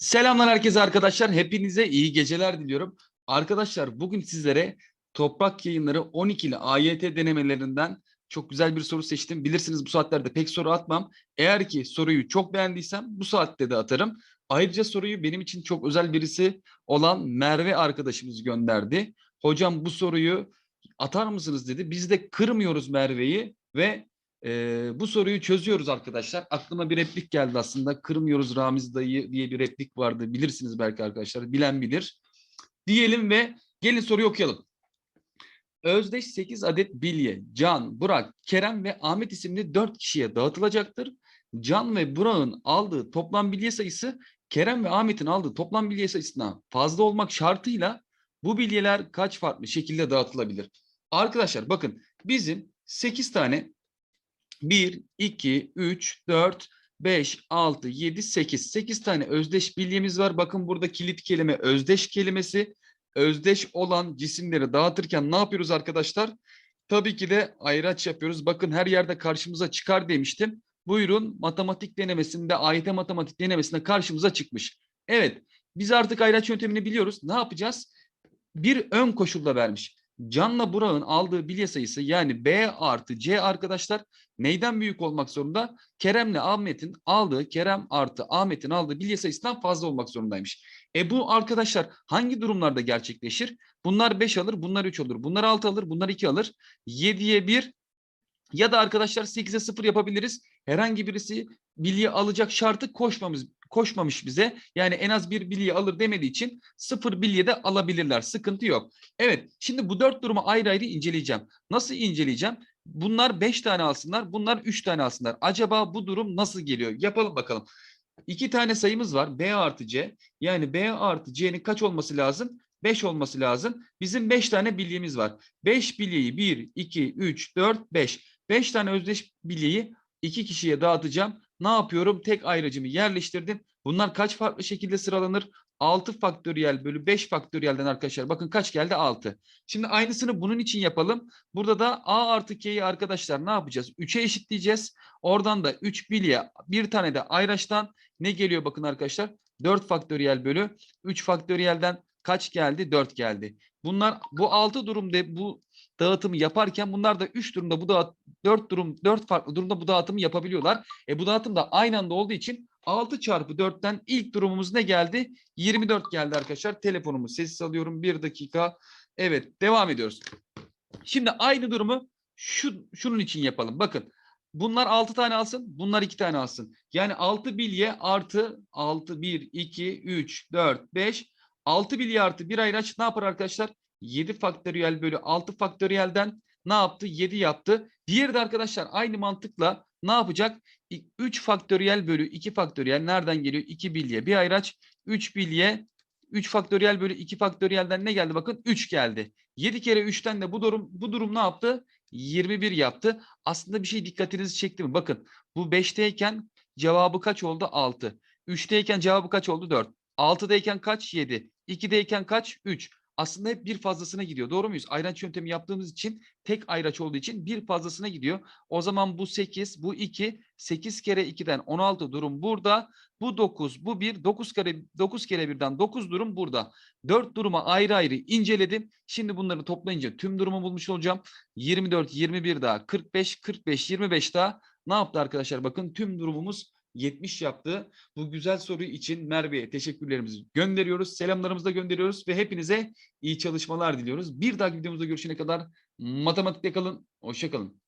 Selamlar herkese arkadaşlar. Hepinize iyi geceler diliyorum. Arkadaşlar bugün sizlere Toprak Yayınları 12'li AYT denemelerinden çok güzel bir soru seçtim. Bilirsiniz bu saatlerde pek soru atmam. Eğer ki soruyu çok beğendiysem bu saatte de atarım. Ayrıca soruyu benim için çok özel birisi olan Merve arkadaşımız gönderdi. Hocam bu soruyu atar mısınız dedi. Biz de kırmıyoruz Merve'yi ve ee, bu soruyu çözüyoruz arkadaşlar. Aklıma bir replik geldi aslında. Kırmıyoruz Ramiz dayı diye bir replik vardı. Bilirsiniz belki arkadaşlar. Bilen bilir. Diyelim ve gelin soruyu okuyalım. Özdeş 8 adet bilye Can, Burak, Kerem ve Ahmet isimli 4 kişiye dağıtılacaktır. Can ve Burak'ın aldığı toplam bilye sayısı Kerem ve Ahmet'in aldığı toplam bilye sayısına fazla olmak şartıyla bu bilyeler kaç farklı şekilde dağıtılabilir? Arkadaşlar bakın bizim 8 tane 1, 2, 3, 4, 5, 6, 7, 8. 8 tane özdeş bilyemiz var. Bakın burada kilit kelime özdeş kelimesi. Özdeş olan cisimleri dağıtırken ne yapıyoruz arkadaşlar? Tabii ki de ayraç yapıyoruz. Bakın her yerde karşımıza çıkar demiştim. Buyurun matematik denemesinde, AYT matematik denemesinde karşımıza çıkmış. Evet, biz artık ayraç yöntemini biliyoruz. Ne yapacağız? Bir ön koşulla vermiş. Can'la Burak'ın aldığı bilye sayısı yani B artı C arkadaşlar neyden büyük olmak zorunda? Kerem'le Ahmet'in aldığı, Kerem artı Ahmet'in aldığı bilye sayısından fazla olmak zorundaymış. E bu arkadaşlar hangi durumlarda gerçekleşir? Bunlar 5 alır, bunlar 3 olur. Bunlar 6 alır, bunlar 2 alır. 7'ye 1 ya da arkadaşlar 8'e 0 yapabiliriz. Herhangi birisi bilye alacak şartı koşmamız koşmamış bize. Yani en az bir bilye alır demediği için sıfır bilye de alabilirler. Sıkıntı yok. Evet şimdi bu dört durumu ayrı ayrı inceleyeceğim. Nasıl inceleyeceğim? Bunlar beş tane alsınlar. Bunlar üç tane alsınlar. Acaba bu durum nasıl geliyor? Yapalım bakalım. İki tane sayımız var. B artı C. Yani B artı C'nin kaç olması lazım? 5 olması lazım. Bizim 5 tane bilyemiz var. 5 bilyeyi 1, 2, 3, 4, 5. 5 tane özdeş bilyeyi 2 kişiye dağıtacağım. Ne yapıyorum? Tek ayrıcımı yerleştirdim. Bunlar kaç farklı şekilde sıralanır? 6 faktöriyel bölü 5 faktöriyelden arkadaşlar. Bakın kaç geldi? 6. Şimdi aynısını bunun için yapalım. Burada da A artı K'yi arkadaşlar ne yapacağız? 3'e eşitleyeceğiz. Oradan da 3 bilye bir tane de ayraçtan ne geliyor bakın arkadaşlar? 4 faktöriyel bölü 3 faktöriyelden kaç geldi? 4 geldi. Bunlar bu 6 durumda bu dağıtımı yaparken bunlar da 3 durumda bu dağıt 4 durum 4 farklı durumda bu dağıtımı yapabiliyorlar. E bu dağıtım da aynı anda olduğu için 6 çarpı 4'ten ilk durumumuz ne geldi? 24 geldi arkadaşlar. Telefonumu sessiz alıyorum. Bir dakika. Evet devam ediyoruz. Şimdi aynı durumu şu, şunun için yapalım. Bakın bunlar 6 tane alsın. Bunlar 2 tane alsın. Yani 6 bilye artı 6, 1, 2, 3, 4, 5. 6 bilye artı 1 ayraç ne yapar arkadaşlar? 7 faktöriyel bölü 6 faktöriyelden ne yaptı? 7 yaptı. Diğeri de arkadaşlar aynı mantıkla ne yapacak? 3 faktöriyel bölü 2 faktöriyel nereden geliyor? 2 bilye bir ayraç. 3 bilye 3 faktöriyel bölü 2 faktöriyelden ne geldi? Bakın 3 geldi. 7 kere 3'ten de bu durum bu durum ne yaptı? 21 yaptı. Aslında bir şey dikkatinizi çekti mi? Bakın bu 5'teyken cevabı kaç oldu? 6. 3'teyken cevabı kaç oldu? 4. 6'dayken kaç? 7. 2'deyken kaç? 3 aslında hep bir fazlasına gidiyor. Doğru muyuz? Ayraç yöntemi yaptığımız için tek ayraç olduğu için bir fazlasına gidiyor. O zaman bu 8, bu 2, 8 kere 2'den 16 durum burada. Bu 9, bu 1, 9 kere 9 kere 1'den 9 durum burada. 4 duruma ayrı ayrı inceledim. Şimdi bunları toplayınca tüm durumu bulmuş olacağım. 24, 21 daha, 45, 45, 25 daha. Ne yaptı arkadaşlar? Bakın tüm durumumuz 70 yaptı. Bu güzel soru için Merve'ye teşekkürlerimizi gönderiyoruz. Selamlarımızı da gönderiyoruz ve hepinize iyi çalışmalar diliyoruz. Bir dahaki videomuzda görüşene kadar matematikte kalın. Hoşçakalın.